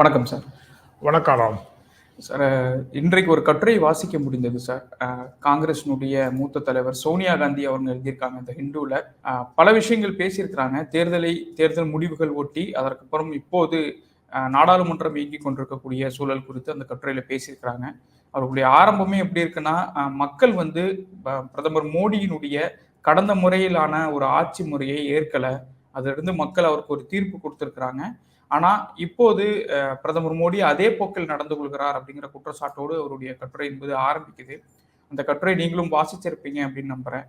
வணக்கம் சார். வணக்கம். ராம் சார் இன்றைக்கு ஒரு கட்டுரை வாசிக்க முடிந்தது சார். காங்கிரஸினுடைய மூத்த தலைவர் சோனியா காந்தி அவங்க எழுதியிருக்காங்க இந்த ஹிந்துவில் பல விஷயங்கள் பேசியிருக்கிறாங்க. தேர்தலை தேர்தல் முடிவுகள் ஒட்டி அதற்கப்புறம் இப்போது நாடாளுமன்றம் இயங்கி கொண்டிருக்கக்கூடிய சூழல் குறித்து அந்த கட்டுரையில் பேசியிருக்கிறாங்க. அவர்களுடைய ஆரம்பமே எப்படி இருக்குன்னா மக்கள் வந்து பிரதமர் மோடியினுடைய கடந்த முறையிலான ஒரு ஆட்சி முறையை ஏற்கலை. அதிலிருந்து மக்கள் அவருக்கு ஒரு தீர்ப்பு கொடுத்திருக்கிறாங்க. ஆனா இப்போது பிரதமர் மோடி அதே போக்கில் நடந்து கொள்கிறார் அப்படிங்கிற குற்றச்சாட்டோடு அவருடைய கட்டுரை என்பது ஆரம்பிக்குது. அந்த கட்டுரை நீங்களும் வாசிச்சிருப்பீங்க அப்படின்னு நம்புறேன்.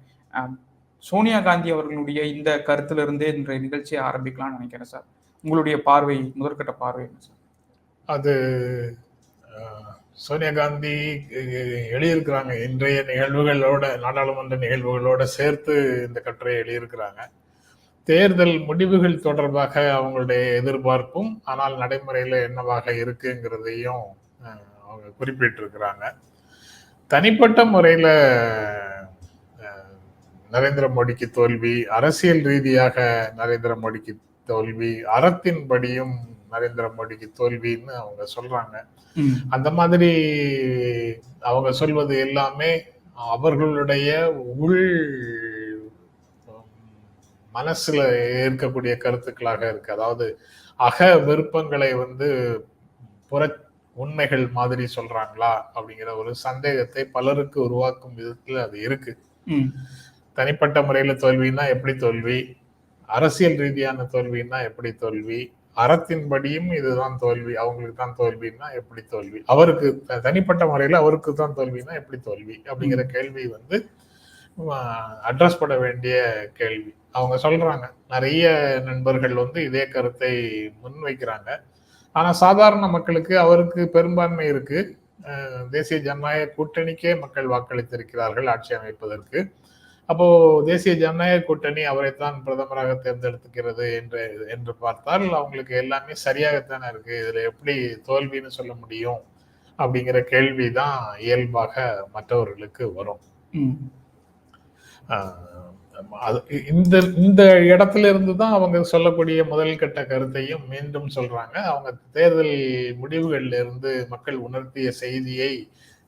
சோனியா காந்தி அவர்களுடைய இந்த கருத்திலிருந்தே இன்றைய நிகழ்ச்சியை ஆரம்பிக்கலாம்னு நினைக்கிறேன் சார். உங்களுடைய பார்வை முதற்கட்ட பார்வை என்ன சார்? அது சோனியா காந்தி எழுதியிருக்கிறாங்க. இன்றைய நிகழ்வுகளோட நாடாளுமன்ற நிகழ்வுகளோட சேர்த்து இந்த கட்டுரையை எழுதியிருக்கிறாங்க. தேர்தல் முடிவுகள் தொடர்பாக அவங்களுடைய எதிர்பார்ப்பும் ஆனால் நடைமுறையில் என்னவாக இருக்குங்கிறதையும் அவங்க குறிப்பிட்டிருக்கிறாங்க. தனிப்பட்ட முறையில் நரேந்திர மோடிக்கு தோல்வி அரசியல் ரீதியாக நரேந்திர மோடிக்கு தோல்வி அறத்தின்படியும் நரேந்திர மோடிக்கு தோல்வின்னு அவங்க சொல்றாங்க. அந்த மாதிரி அவங்க சொல்வது எல்லாமே அவர்களுடைய உள் மனசுல இருக்கக்கூடிய கருத்துக்களாக இருக்கு. அதாவது அக விருப்பங்களை வந்து புற உண்மைகள் மாதிரி சொல்றாங்களா அப்படிங்கிற ஒரு சந்தேகத்தை பலருக்கு உருவாக்கும் விதத்துல அது இருக்கு. தனிப்பட்ட முறையில தோல்வின்னா எப்படி தோல்வி? அரசியல் ரீதியான தோல்வின்னா எப்படி தோல்வி? அறத்தின்படியும் இதுதான் தோல்வி. அவங்களுக்கு தான் தோல்வின்னா எப்படி தோல்வி? அவருக்கு தனிப்பட்ட முறையில அவருக்கு தான் தோல்வின்னா எப்படி தோல்வி? அப்படிங்கிற கேள்வி வந்து அட்ரஸ் பண்ண வேண்டிய கேள்வி. அவங்க சொல்றாங்க. நிறைய நண்பர்கள் வந்து இதே கருத்தை முன்வைக்கிறாங்க. ஆனா சாதாரண மக்களுக்கு அவருக்கு பெரும்பான்மை இருக்கு. தேசிய ஜனநாயக கூட்டணிக்கே மக்கள் வாக்களித்திருக்கிறார்கள் ஆட்சி அமைப்பதற்கு. அப்போ தேசிய ஜனநாயக கூட்டணி அவரைத்தான் பிரதமராக தேர்ந்தெடுத்துக்கிறது என்று என்று பார்த்தால் அவங்களுக்கு எல்லாமே சரியாகத்தானே இருக்கு. இதுல எப்படி தோல்வின்னு சொல்ல முடியும்? அப்படிங்கிற கேள்விதான் இயல்பாக மற்றவர்களுக்கு வரும். இந்த இந்த இடத்துல இருந்து தான் அவங்க சொல்லக்கூடிய முதல் கட்ட கருத்தையும் மீண்டும் சொல்றாங்க. அவங்க தேர்தல் முடிவுகள்ல இருந்து மக்கள் உணர்த்திய செய்தியை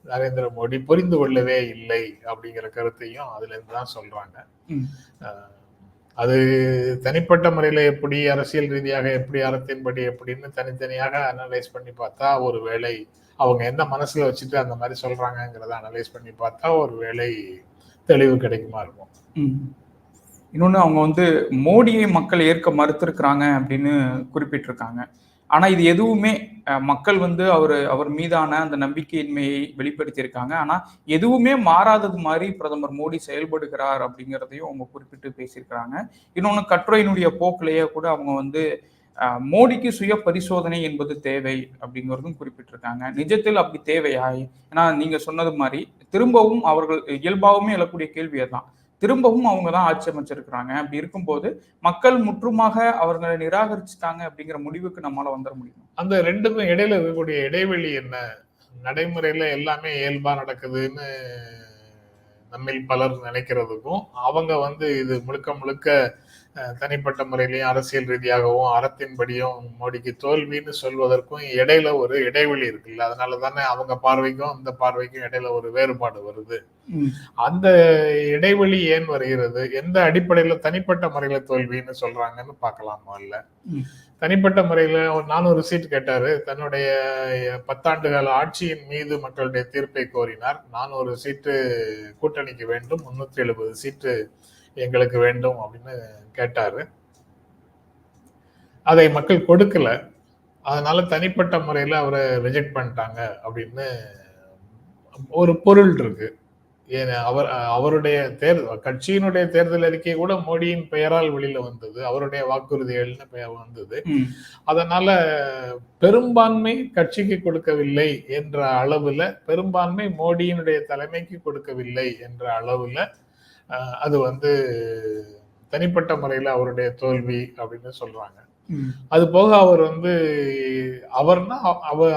நரேந்திர மோடி புரிந்து கொள்ளவே இல்லை அப்படிங்கிற கருத்தையும் அதுல இருந்து தான் சொல்றாங்க அது தனிப்பட்ட முறையில எப்படி அரசியல் ரீதியாக எப்படி அறத்தின்படி எப்படின்னு தனித்தனியாக அனலைஸ் பண்ணி பார்த்தா ஒரு வேளை அவங்க என்ன மனசுல வச்சுட்டு அந்த மாதிரி சொல்றாங்கங்கிறத அனலைஸ் பண்ணி பார்த்தா ஒரு வேளை தெளிவு கிடைக்குமா இருக்கும். இன்னொன்று அவங்க வந்து மோடியை மக்கள் ஏற்க மறுத்திருக்கிறாங்க அப்படின்னு குறிப்பிட்டிருக்காங்க. ஆனால் இது எதுவுமே மக்கள் வந்து அவர் அவர் மீதான அந்த நம்பிக்கையின்மையை வெளிப்படுத்தியிருக்காங்க. ஆனால் எதுவுமே மாறாதது மாதிரி பிரதமர் மோடி செயல்படுகிறார் அப்படிங்கிறதையும் அவங்க குறிப்பிட்டு பேசியிருக்கிறாங்க. இன்னொன்று கட்டுரையினுடைய போக்கிலேயே கூட அவங்க வந்து மோடிக்கு சுய பரிசோதனை என்பது தேவை அப்படிங்கிறதும் குறிப்பிட்டிருக்காங்க. நிஜத்தில் அப்படி தேவையாய்? ஏன்னா நீங்க சொன்னது மாதிரி திரும்பவும் அவர்கள் இயல்பாகவுமே எழக்கூடிய கேள்வியை தான் திரும்பவும் அவங்க தான் ஆட்சி அமைச்சிருக்கிறாங்க அப்படி இருக்கும்போது மக்கள் முற்றுமாக அவர்களை நிராகரிச்சுட்டாங்க அப்படிங்கிற முடிவுக்கு நம்மளால வந்துட முடியும்? அந்த ரெண்டுக்கும் இடையில இருக்கக்கூடிய இடைவெளி என்ன? நடைமுறையில எல்லாமே இயல்பா நடக்குதுன்னு நம்மில் பலர் நினைக்கிறதுக்கும் அவங்க வந்து இது முழுக்க முழுக்க தனிப்பட்ட முறையிலையும் அரசியல் ரீதியாகவும் அறத்தின்படியும் மோடிக்கு தோல்வின்னு சொல்வதற்கும் இடையில ஒரு இடைவெளி இருக்குல்ல. அதனால தானே அவங்க பார்வைக்கும் இந்த பார்வைக்கும் இடையில ஒரு வேறுபாடு வருது. அந்த இடைவெளி ஏன் வருகிறது? எந்த அடிப்படையில தனிப்பட்ட முறையில தோல்வின்னு சொல்றாங்கன்னு பார்க்கலாம் ம். தனிப்பட்ட முறையில ஒரு நானூறு சீட் கேட்டாரு. தன்னுடைய பத்தாண்டு கால ஆட்சியின் மீது மக்களுடைய தீர்ப்பை கோரினார். நானூறு சீட்டு கூட்டணிக்கு வேண்டும். முன்னூத்தி எழுபது சீட்டு எங்களுக்கு வேண்டும் அப்படின்னு கேட்டாரு. அதை மக்கள் கொடுக்கல. அதனால தனிப்பட்ட முறையில அவரை ரிஜெக்ட் பண்ணிட்டாங்க அப்படின்னு ஒரு பொருள் இருக்கு. ஏன் அவர் அவருடைய தேர்தல் கட்சியினுடைய தேர்தல் அறிக்கை கூட மோடியின் பெயரால் வெளியில வந்தது. அவருடைய வாக்குறுதிகள்னு பெயர் வந்தது. அதனால பெரும்பான்மை கட்சிக்கு கொடுக்கவில்லை என்ற அளவுல பெரும்பான்மை மோடியினுடைய தலைமைக்கு கொடுக்கவில்லை என்ற அளவுல அது வந்து தனிப்பட்ட முறையில அவருடைய தோல்வி அப்படின்னு சொல்றாங்க. அது போக அவர் வந்து அவர்னா அவர்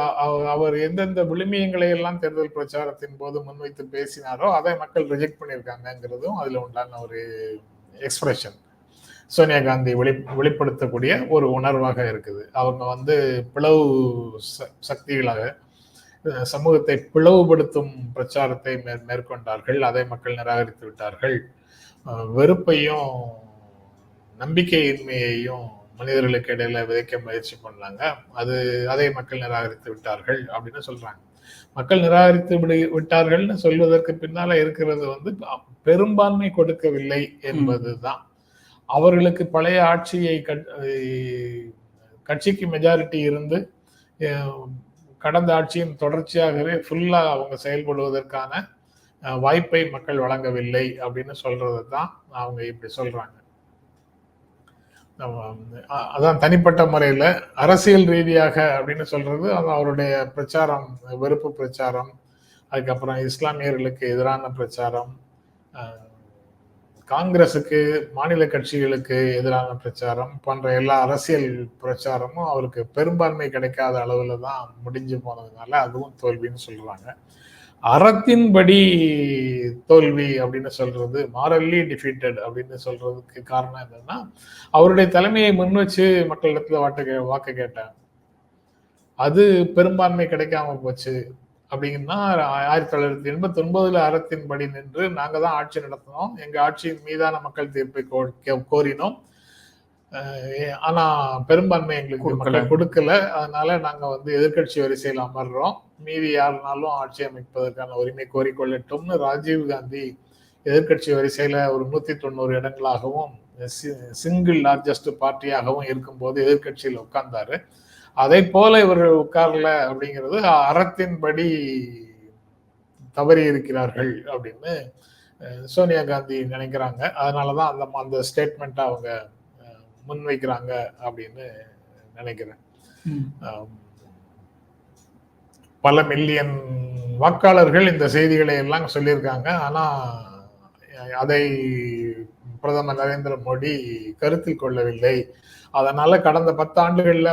அவர் எந்தெந்த விழுமியங்களை எல்லாம் தேர்தல் பிரச்சாரத்தின் போது முன்வைத்து பேசினாரோ அதை மக்கள் ரிஜெக்ட் பண்ணியிருக்காங்கங்கிறதும் அதுல உண்டான ஒரு எக்ஸ்பிரஷன் சோனியா காந்தி வெளி வெளிப்படுத்தக்கூடிய ஒரு உணர்வாக இருக்குது. அவங்க வந்து பிளவு சக்திகளாக சமூகத்தை பிளவுபடுத்தும் பிரச்சாரத்தை மேற்கொண்டார்கள். அதை மக்கள் நிராகரித்து விட்டார்கள். வெறுப்பையும் நம்பிக்கையின்மையையும் மனிதர்களுக்கு இடையில விதைக்க முயற்சி பண்ணாங்க. அது அதை மக்கள் நிராகரித்து விட்டார்கள் அப்படின்னு சொல்றாங்க. மக்கள் நிராகரித்து விடு- விட்டார்கள்னு சொல்வதற்கு பின்னால இருக்கிறது வந்து பெரும்பான்மை கொடுக்கவில்லை என்பதுதான். அவர்களுக்கு பழைய ஆட்சியை கட்- கட்சிக்கு மெஜாரிட்டி இருந்து கடந்த ஆட்சியின் தொடர்ச்சியாகவே ஃபுல்லாக அவங்க செயல்படுவதற்கான வாய்ப்பை மக்கள் வழங்கவில்லை அப்படின்னு சொல்றது தான் அவங்க இப்படி சொல்றாங்க. அதான் தனிப்பட்ட முறையில அரசியல் ரீதியாக அப்படின்னு சொல்றது அது அவருடைய பிரச்சாரம் வெறுப்பு பிரச்சாரம் அதுக்கப்புறம் இஸ்லாமியர்களுக்கு எதிரான பிரச்சாரம் காங்கிரஸுக்கு மாநில கட்சிகளுக்கு எதிரான பிரச்சாரம் போன்ற எல்லா அரசியல் பிரச்சாரமும் அவருக்கு பெரும்பான்மை கிடைக்காத அளவில் தான் முடிஞ்சு போனதுனால அதுவும் தோல்வின்னு சொல்கிறாங்க அறத்தின்படி தோல்வி அப்படின்னு சொல்றது மாரல்லி டிஃபீட்டட் அப்படின்னு சொல்றதுக்கு காரணம் என்னன்னா அவருடைய தலைமையை முன் வச்சு மக்களிடத்துல வாட்டு கே- வாக்கு கேட்டாங்க. அது பெரும்பான்மை கிடைக்காம போச்சு. அப்படிங்கன்னா ஆயிரத்தி தொள்ளாயிரத்தி எண்பத்தி ஒன்பதுல அறத்தின்படி நின்று நாங்க தான் ஆட்சி நடத்தினோம். எங்க ஆட்சியின் மீதான மக்கள் தீர்ப்பை கோரினோம். அஹ் ஆனா பெரும்பான்மை எங்களுக்கு கொடுக்கல. மக்கள் கொடுக்கல. அதனால நாங்க வந்து எதிர்க்கட்சி வரிசையில் அமர்றோம். மீதி யாருனாலும் ஆட்சி அமைப்பதற்கான உரிமை கோரிக்கொள்ளட்டும்னு ராஜீவ் காந்தி எதிர்க்கட்சி வரிசையில ஒரு நூத்தி தொண்ணூறு இடங்களாகவும் சிங்கிள் லார்ஜஸ்ட் பார்ட்டியாகவும் இருக்கும்போது எதிர்க்கட்சியில் உட்கார்ந்தாரு. அதை போல இவர்கள் உட்கார்ல அப்படிங்கிறது அறத்தின்படி தவறி இருக்கிறார்கள் அப்படின்னு சோனியா காந்தி நினைக்கிறாங்க. அதனாலதான் அந்த அந்த ஸ்டேட்மெண்ட் அவங்க முன்வைக்கிறாங்க அப்படின்னு நினைக்கிறேன். பல மில்லியன் வாக்காளர்கள் இந்த செய்திகளை எல்லாம் சொல்லியிருக்காங்க. ஆனா அதை பிரதமர் நரேந்திர மோடி கருத்தில் கொள்ளவில்லை. அதனால கடந்த பத்து ஆண்டுகள்ல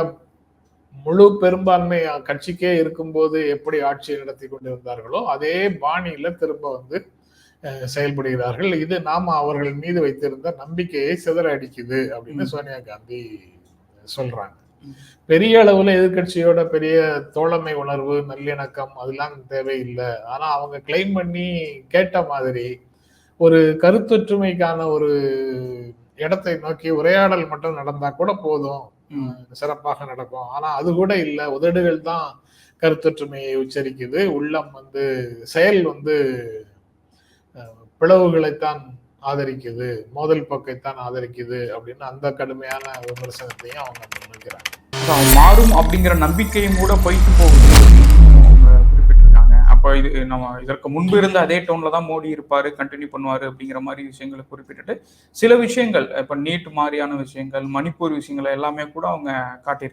முழு பெரும்பான்மை கட்சிக்கே இருக்கும்போது எப்படி ஆட்சி நடத்தி கொண்டிருந்தார்களோ அதே பாணியில திரும்ப வந்து செயல்படுகிறார்கள் இது நாம அவர்கள் மீது வைத்திருந்த நம்பிக்கையை சிதற அடிக்குது அப்படின்னு. சோனியா காந்தி சொல்றாங்க பெரிய அளவுல எதிர்க்கட்சியோட பெரிய தோழமை உணர்வு நல்லிணக்கம் அதெல்லாம் தேவையில்லை ஆனா அவங்க கிளைம் பண்ணி கேட்ட மாதிரி ஒரு கருத்தொற்றுமைக்கான ஒரு இடத்தை நோக்கி உரையாடல் மட்டும் நடந்தா கூட போதும். சிறப்பாக நடக்கும். ஆனா அது கூட இல்ல. உதடுகள் தான் கருத்தொற்றுமையை உச்சரிக்குது. உள்ளம் வந்து செயல் வந்து பிளவுகளைத்தான் ஆதரிக்குது. மோதல் போக்கைத்தான் ஆதரிக்குது அப்படின்னு அந்த கடுமையான விமர்சனத்தையும் அவங்க முன்வைக்கிறாங்க. மாறும் அப்படிங்கிற நம்பிக்கையும் கூட போகுது. அவங்க குறிப்பிட்டிருக்காங்க அப்போ இது நம்ம இதற்கு முன்பு இருந்த அதே டோன்ல தான் மோடி இருப்பாரு கண்டினியூ பண்ணுவாரு அப்படிங்கிற மாதிரி விஷயங்களை குறிப்பிட்டுட்டு சில விஷயங்கள் இப்போ நீட் மாதிரியான விஷயங்கள் மணிப்பூர் விஷயங்களை எல்லாமே கூட அவங்க காட்டி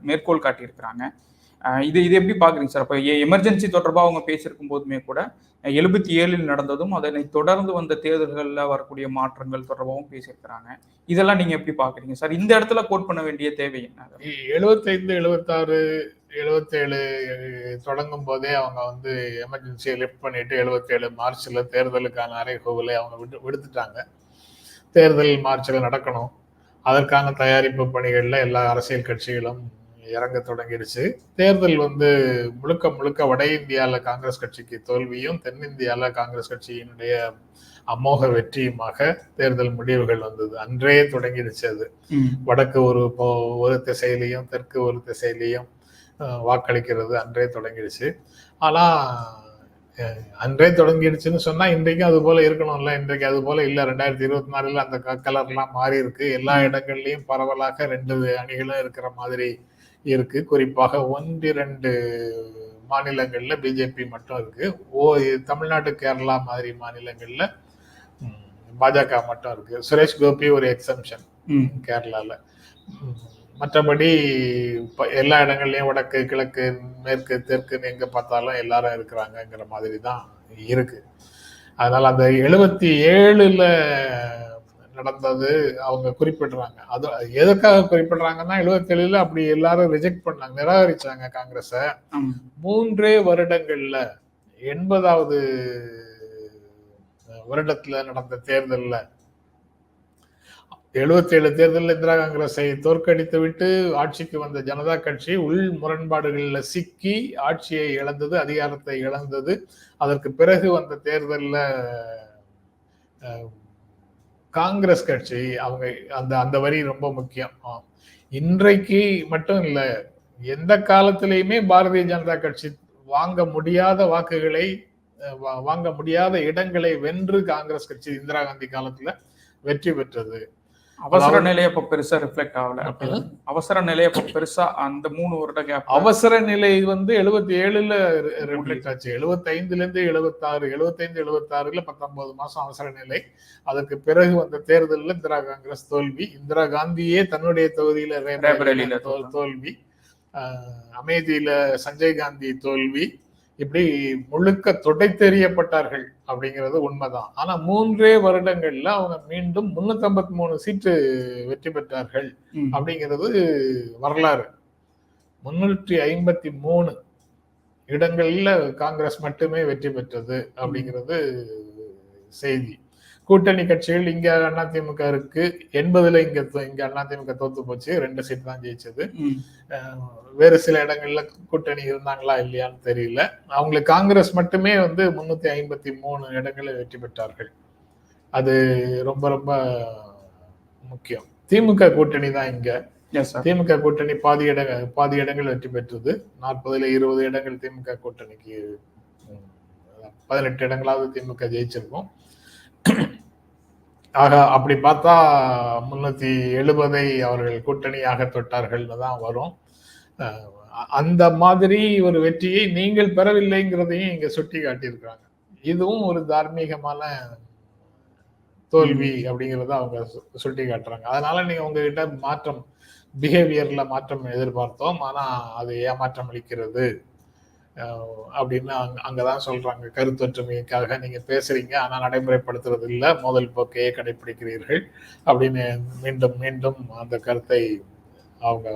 மேற்கோள் காட்டியிருக்கிறாங்க. இது இது எப்படி பாக்குறீங்க சார்? அப்போ எமர்ஜென்சி தொடர்பாக அவங்க பேசியிருக்கும் போதுமே கூட எழுபத்தி ஏழில் நடந்ததும் அதனை தொடர்ந்து வந்த தேர்தல்களில் வரக்கூடிய மாற்றங்கள் தொடர்பாகவும் பேசியிருக்கிறாங்க. இதெல்லாம் நீங்க எப்படி பாக்குறீங்க சார்? இந்த இடத்துல கோட் பண்ண வேண்டிய தேவை என்ன? எழுபத்தைந்து எழுபத்தாறு எழுபத்தேழு தொடங்கும் போதே அவங்க வந்து எமர்ஜென்சியை லிஃப்ட் பண்ணிட்டு எழுபத்தேழு மார்ச்ல தேர்தலுக்கான அறைகூவலை அவங்க விட்டு விடுத்துட்டாங்க. தேர்தல் மார்ச்ல நடக்கணும். அதற்கான தயாரிப்பு பணிகளில் எல்லா அரசியல் கட்சிகளும் இறங்க தொடங்கிடுச்சு. தேர்தல் வந்து முழுக்க முழுக்க வட இந்தியால காங்கிரஸ் கட்சிக்கு தோல்வியும் தென்னிந்தியால காங்கிரஸ் கட்சியினுடைய அமோக வெற்றியுமாக தேர்தல் முடிவுகள் வந்தது. அன்றே தொடங்கிடுச்சு அது. வடக்கு ஒரு ஒரு திசையிலையும் தெற்கு ஒரு திசையிலையும் வாக்களிக்கிறது அன்றே தொடங்கிடுச்சு. ஆனா அஹ், அன்றே தொடங்கிடுச்சுன்னு சொன்னா இன்றைக்கும் அது போல இருக்கணும்ல. இன்றைக்கு அது போல இல்ல. ரெண்டாயிரத்தி இருபத்தி நாலுல அந்த கலர் எல்லாம் மாறி இருக்கு எல்லா இடங்கள்லயும் பரவலாக ரெண்டு அணிகளும் இருக்கிற மாதிரி இருக்கு. குறிப்பாக ஒன்றிரண்டு மாநிலங்கள்ல பிஜேபி மட்டும் இருக்கு. ஓ தமிழ்நாடு கேரளா மாதிரி மாநிலங்கள்ல பாஜக மட்டும் இருக்கு. சுரேஷ் கோபி ஒரு எக்ஸம்ஷன் ம், மற்றபடி இப்ப எல்லா இடங்கள்லயும் வடக்கு கிழக்கு மேற்கு தெற்குன்னு எங்க பார்த்தாலும் எல்லாரும் இருக்கிறாங்கங்கிற மாதிரி தான் இருக்கு. அதனால அந்த எழுபத்தி ஏழுல நடந்தது அவங்க குறிப்பிடுறாங்க. அது எதுக்காக குறிப்பிடுறாங்கன்னா எழுபத்தி ஏழுல அப்படி எல்லாரும் ரிஜெக்ட் பண்ணாங்க நிராகரிச்சாங்க காங்கிரஸ. மூன்றே வருடங்கள்ல எண்பதாவது வருடத்துல நடந்த தேர்தல்ல எழுபத்தி ஏழு தேர்தலில் இந்திரா காங்கிரஸை தோற்கடித்து விட்டு ஆட்சிக்கு வந்த ஜனதா கட்சி உள் முரண்பாடுகளில் சிக்கி ஆட்சியை இழந்தது அதிகாரத்தை இழந்தது. அதற்கு பிறகு வந்த தேர்தலில் காங்கிரஸ் கட்சி அவங்க அந்த அந்த வரி ரொம்ப முக்கியம். இன்றைக்கு மட்டும் இல்லை எந்த காலத்திலையுமே பாரதிய ஜனதா கட்சி வாங்க முடியாத வாக்குகளை வா- வாங்க முடியாத இடங்களை வென்று காங்கிரஸ் கட்சி இந்திரா காந்தி காலத்துல வெற்றி பெற்றது. அவசர நிலை அப்ப பெருசா ரிஃப்ளெக்ட் ஆகல. அவசர நிலை அப்ப பெருசா அந்த மூணு வருட கேப் அவசர நிலை வந்து எழுபத்தி ஏழுல ரிஃப்ளெக்ட் ஆச்சு. எழுபத்தி ஐந்துல இருந்து எழுபத்தாறு எழுபத்தைந்து எழுபத்தாறுல பத்தொன்பது மாசம் அவசர நிலை. அதற்கு பிறகு வந்த தேர்தலில் இந்திரா காங்கிரஸ் தோல்வி. இந்திரா காந்தியே தன்னுடைய தொகுதியில தோல்வி. அமேதியில சஞ்சய் காந்தி தோல்வி. இப்படி முழுக்க துடைத்தெறியப்பட்டார்கள் அப்படிங்கிறது உண்மைதான். ஆனா மூன்றே வருடங்கள்ல அவங்க மீண்டும் முன்னூத்தி மூணு சீட்டு வெற்றி பெற்றார்கள். அப்படிங்கிறது வரலாறு. முன்னூற்றி ஐம்பத்தி மூணு இடங்கள்ல காங்கிரஸ் மட்டுமே வெற்றி பெற்றது அப்படிங்கிறது செய்தி. கூட்டணி கட்சிகள் இங்க அதிமுக இருக்கு. எண்பதுல இங்க இங்க அதிமுக தோத்து போச்சு. ரெண்டு சீட் தான் ஜெயிச்சது. வேறு சில இடங்கள்ல கூட்டணி இருந்தாங்களா இல்லையான்னு தெரியல. அவங்களுக்கு காங்கிரஸ் மட்டுமே வந்து முன்னூத்தி ஐம்பத்தி மூணு இடங்களை வெற்றி பெற்றார்கள். அது ரொம்ப ரொம்ப முக்கியம். திமுக கூட்டணி தான் இங்க. திமுக கூட்டணி பாதி இட பாதி இடங்கள் வெற்றி பெற்றது. நாற்பதுல இருபது இடங்கள் திமுக கூட்டணிக்கு பதினெட்டு இடங்களாவது திமுக ஜெயிச்சிருக்கும். ஆக அப்படி பார்த்தா முன்னூத்தி எழுபதை அவர்கள் கூட்டணியாக தொட்டார்கள்னு தான் வரும். அந்த மாதிரி ஒரு வெற்றியை நீங்கள் பெறவில்லைங்கிறதையும் இங்க சுட்டி காட்டியிருக்கிறாங்க. இதுவும் ஒரு தார்மீகமான தோல்வி அப்படிங்கிறத அவங்க சு- சுட்டி காட்டுறாங்க. அதனால நீங்க உங்ககிட்ட மாற்றம் பிஹேவியர்ல மாற்றம் எதிர்பார்த்தோம். ஆனா அது ஏமாற்றம் அளிக்கிறது அப்படின்னு அப்படின்னு அங்கே தான் சொல்கிறாங்க கருத்தொற்றுமைக்காக நீங்கள் பேசுகிறீங்க ஆனால் நடைமுறைப்படுத்துறது இல்லை மோதல் போக்கையே கடைபிடிக்கிறீர்கள் அப்படின்னு மீண்டும் மீண்டும் அந்த கருத்தை அவங்க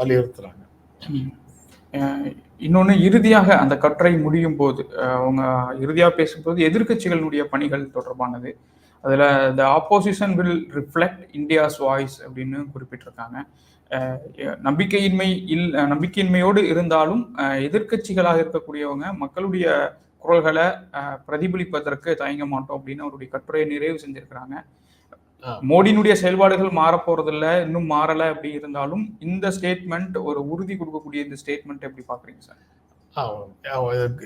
வலியுறுத்துகிறாங்க இன்னொன்று இறுதியாக அந்த கட்டுரை முடியும் போது அவங்க இறுதியாக பேசும்போது எதிர்கட்சிகளுடைய பணிகள் தொடர்பானது. அதில் the opposition will reflect India's voice அப்படின்னு குறிப்பிட்டிருக்காங்க. நம்பிக்கையின்மை இல் நம்பிக்கையின்மையோடு இருந்தாலும் அஹ் எதிர்க்கட்சிகளாக இருக்கக்கூடியவங்க மக்களுடைய குரல்களை பிரதிபலிப்பதற்கு தயங்க மாட்டோம் அப்படின்னு அவருடைய கட்டுரையை நிறைவு செஞ்சிருக்கிறாங்க. மோடியினுடைய செயல்பாடுகள் மாறப் போறதில்ல இன்னும் மாறல அப்படி இருந்தாலும் இந்த ஸ்டேட்மெண்ட் ஒரு உறுதி கொடுக்கக்கூடிய இந்த ஸ்டேட்மெண்ட் எப்படி பாக்குறீங்க சார்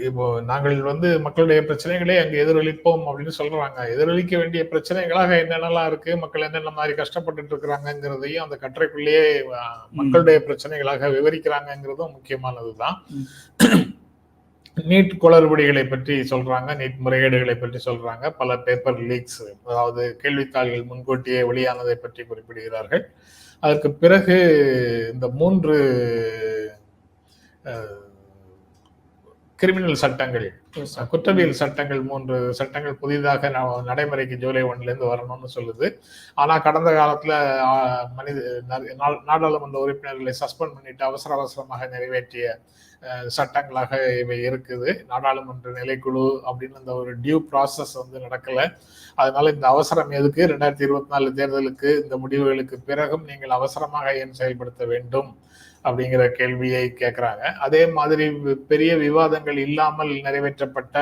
இப்போ நாங்கள் வந்து மக்களுடைய பிரச்சனைகளை அங்கு எதிரொலிப்போம் அப்படின்னு சொல்றாங்க. எதிரொலிக்க வேண்டிய பிரச்சனைகளாக என்னென்னலாம் இருக்கு? மக்கள் என்னென்ன மாதிரி கஷ்டப்பட்டுட்டு இருக்கிறாங்கிறதையும் அந்த கட்டுரைக்குள்ளேயே மக்களுடைய பிரச்சனைகளாக விவரிக்கிறாங்கங்கிறதும் முக்கியமானதுதான். நீட் குளறுபடிகளை பற்றி சொல்றாங்க நீட் முறைகேடுகளை பற்றி சொல்றாங்க. பல பேப்பர் லீக்ஸ் அதாவது கேள்வித்தாள்கள் முன்கூட்டியே வெளியானதை பற்றி குறிப்பிடுகிறார்கள். அதற்கு பிறகு இந்த மூன்று கிரிமினல் சட்டங்கள். குற்றவியல் சட்டங்கள் மூன்று சட்டங்கள் புதிதாக நடைமுறைக்கு ஜூலை ஒன்ல இருந்து வரணும்னு சொல்லுது. ஆனா கடந்த காலத்துல மனித நாடாளுமன்ற உறுப்பினர்களை சஸ்பெண்ட் பண்ணிட்டு அவசர அவசரமாக நிறைவேற்றிய சட்டங்களாக இவை இருக்குது. நாடாளுமன்ற நிலைக்குழு அப்படின்னு அந்த ஒரு டியூ ப்ராசஸ் வந்து நடக்கல. அதனால இந்த அவசரம் எதுக்கு? ரெண்டாயிரத்தி இருபத்தி நாலு தேர்தலுக்கு இந்த முடிவுகளுக்கு பிறகும் நீங்கள் அவசரமாக ஏன் செயல்படுத்த வேண்டும்? அப்படிங்கிற கேள்வியை கேட்குறாங்க அதே மாதிரி பெரிய விவாதங்கள் இல்லாமல் நிறைவேற்றப்பட்ட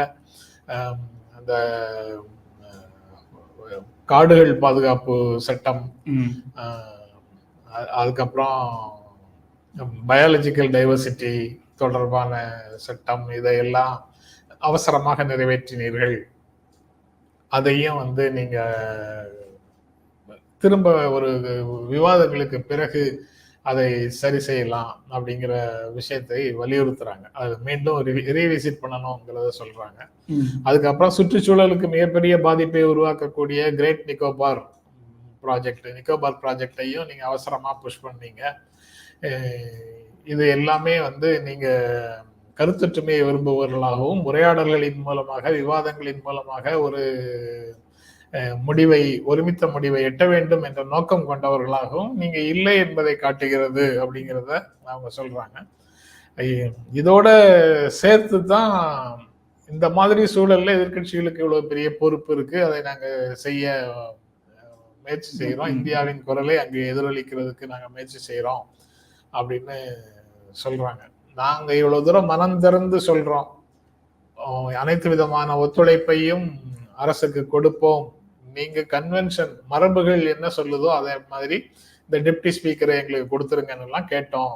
அந்த காடுகள் பாதுகாப்பு சட்டம் அதுக்கப்புறம் பயாலஜிக்கல் டைவர்சிட்டி தொடர்பான சட்டம் இதையெல்லாம் அவசரமாக நிறைவேற்றினீர்கள். அதையும் வந்து நீங்க திரும்ப ஒரு விவாதங்களுக்கு பிறகு அதை சரி செய்யலாம் அப்படிங்கிற விஷயத்தை வலியுறுத்துறாங்க. அது மீண்டும் ரீவிசிட் பண்ணணுங்கிறத சொல்றாங்க. அதுக்கப்புறம் சுற்றுச்சூழலுக்கு மிகப்பெரிய பாதிப்பை உருவாக்கக்கூடிய கிரேட் நிக்கோபார் ப்ராஜெக்ட் நிக்கோபார் ப்ராஜெக்டையும் நீங்க அவசரமா புஷ் பண்ணீங்க. இது எல்லாமே வந்து நீங்க கருத்தொற்றுமையை விரும்புபவர்களாகவும் உரையாடல்களின் மூலமாக விவாதங்களின் மூலமாக ஒரு முடிவை ஒருமித்த முடிவை எட்ட வேண்டும் என்ற நோக்கம் கொண்டவர்களாகவும் நீங்க இல்லை என்பதை காட்டுகிறது அப்படிங்கிறத அவங்க சொல்றாங்க. இதோட சேர்த்து தான் இந்த மாதிரி சூழல்ல எதிர்க்கட்சிகளுக்கு இவ்வளவு பெரிய பொறுப்பு இருக்கு. அதை நாங்க செய்ய முயற்சி செய்கிறோம் ம். இந்தியாவின் குரலை அங்கு எதிரொலிக்கிறதுக்கு நாங்க முயற்சி செய்றோம் அப்படின்னு சொல்றாங்க. நாங்க இவ்வளவு தூரம் மனம் திறந்து சொல்றோம். அனைத்து விதமான ஒத்துழைப்பையும் அரசுக்கு கொடுப்போம். நீங்க கன்வென்ஷன் மரபுகள் என்ன சொல்லுதோ அதே மாதிரி இந்த டெப்டி ஸ்பீக்கரை எங்களுக்கு கொடுத்துருங்கன்னு எல்லாம் கேட்டோம்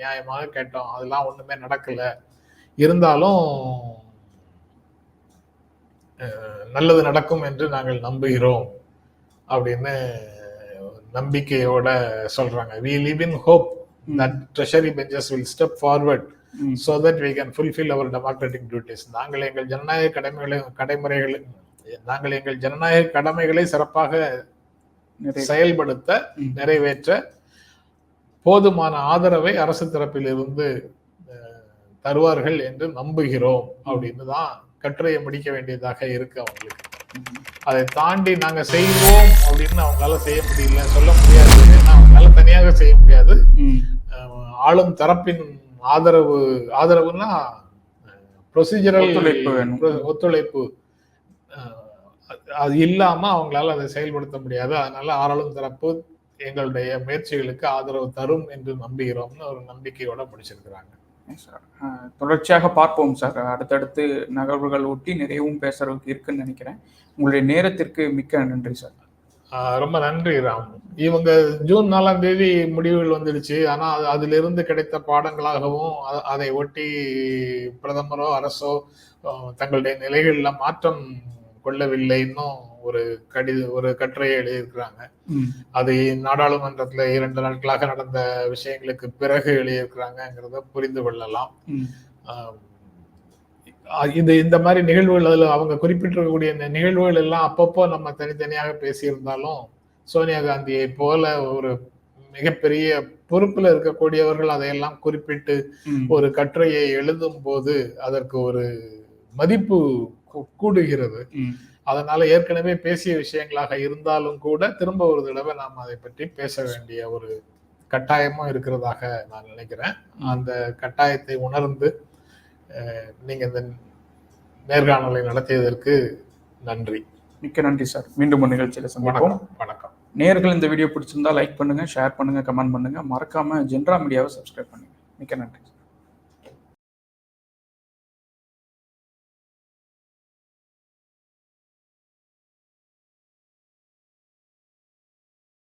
நியாயமாக கேட்டோம். அதெல்லாம் ஒண்ணுமே நடக்கல. இருந்தாலும் நல்லது நடக்கும் என்று நாங்கள் நம்புகிறோம் அப்படின்னு நம்பிக்கையோட சொல்றாங்க. We live in hope that treasury benches will step forward so that we can fulfill our democratic duties. நாங்கள் எங்கள் ஜனநாயக கடமைகளை கடைமுறைகளை நாங்கள் எங்கள் ஜனநாயக கடமைகளை சிறப்பாக செயல்படுத்த. நிறைவேற்ற போதுமான ஆதரவை அரசு தரப்பில் இருந்து அஹ், தருவார்கள் என்று நம்புகிறோம் அப்படின்னு தான் கட்டுரையை முடிக்க வேண்டியதாக இருக்கு அவங்களுக்கு. அதை தாண்டி நாங்க செய்வோம் அப்படின்னு அவங்களால செய்ய முடியல சொல்ல முடியாது. அவங்களால தனியாக செய்ய முடியாது. ஆளும் தரப்பின் ஆதரவு ஆதரவுன்னா ப்ரொசீஜரல் ஒத்துழைப்பு வேணும். ஒத்துழைப்பு. அது இல்லாம அவங்களால அதை செயல்படுத்த முடியாது. அதனால ஆளும் தரப்பு எங்களுடைய முயற்சிகளுக்கு ஆதரவு தரும் என்று நம்புகிறோம்னு ஒரு நம்பிக்கையோட முடிச்சிருக்கிறாங்க. அஹ், தொடர்ச்சியாக பார்ப்போம் சார் அடுத்தடுத்து நகர்வுகள் ஒட்டி நிறையவும் பேசுறதுக்கு இருக்குன்னு நினைக்கிறேன். உங்களுடைய நேரத்திற்கு மிக்க நன்றி சார் ரொம்ப நன்றி ராம். இவங்க ஜூன் நாலாம் தேதி முடிவுகள் வந்துடுச்சு. ஆனா அது அதிலிருந்து கிடைத்த பாடங்களாகவும் அதை ஒட்டி பிரதமரோ அரசோ தங்களுடைய நிலைகள்ல மாற்றம் கொள்ளவில்லை இன்னும் ஒரு கடித ஒரு கட்டுரையை எழுதியிருக்கிறாங்க. அது நாடாளுமன்றத்துல இரண்டு நாட்களாக நடந்த விஷயங்களுக்கு பிறகு எழுதியிருக்கிறாங்கிறத புரிந்து கொள்ளலாம். இது இந்த மாதிரி நிகழ்வுகள் அதுல அவங்க குறிப்பிட்டிருக்கக்கூடிய இந்த நிகழ்வுகள் எல்லாம் அப்பப்போ நம்ம தனித்தனியாக பேசியிருந்தாலும் சோனியா காந்தியை போல ஒரு மிகப்பெரிய பொறுப்புல இருக்கக்கூடியவர்கள் அதையெல்லாம் குறிப்பிட்டு ஒரு கட்டுரையை எழுதும் போது அதற்கு ஒரு மதிப்பு கூடுகிறது. அதனால ஏற்கனவே பேசிய விஷயங்களாக இருந்தாலும் கூட திரும்ப ஒரு தடவை நாம் அதை பற்றி பேச வேண்டிய ஒரு கட்டாயமும் இருக்கிறதாக நான் நினைக்கிறேன். அந்த கட்டாயத்தை உணர்ந்து நீங்க இந்த நேர்காணலை நடத்தியதற்கு நன்றி. மிக்க நன்றி சார். மீண்டும் ஒரு நிகழ்ச்சியில சந்திப்போம். வணக்கம் நேயர்கள் இந்த வீடியோ பிடிச்சிருந்தா லைக் பண்ணுங்க ஷேர் பண்ணுங்க கமெண்ட் பண்ணுங்க. மறக்காம ஜென்ரா மீடியாவை சப்ஸ்கிரைப் பண்ணுங்க. மிக்க நன்றி.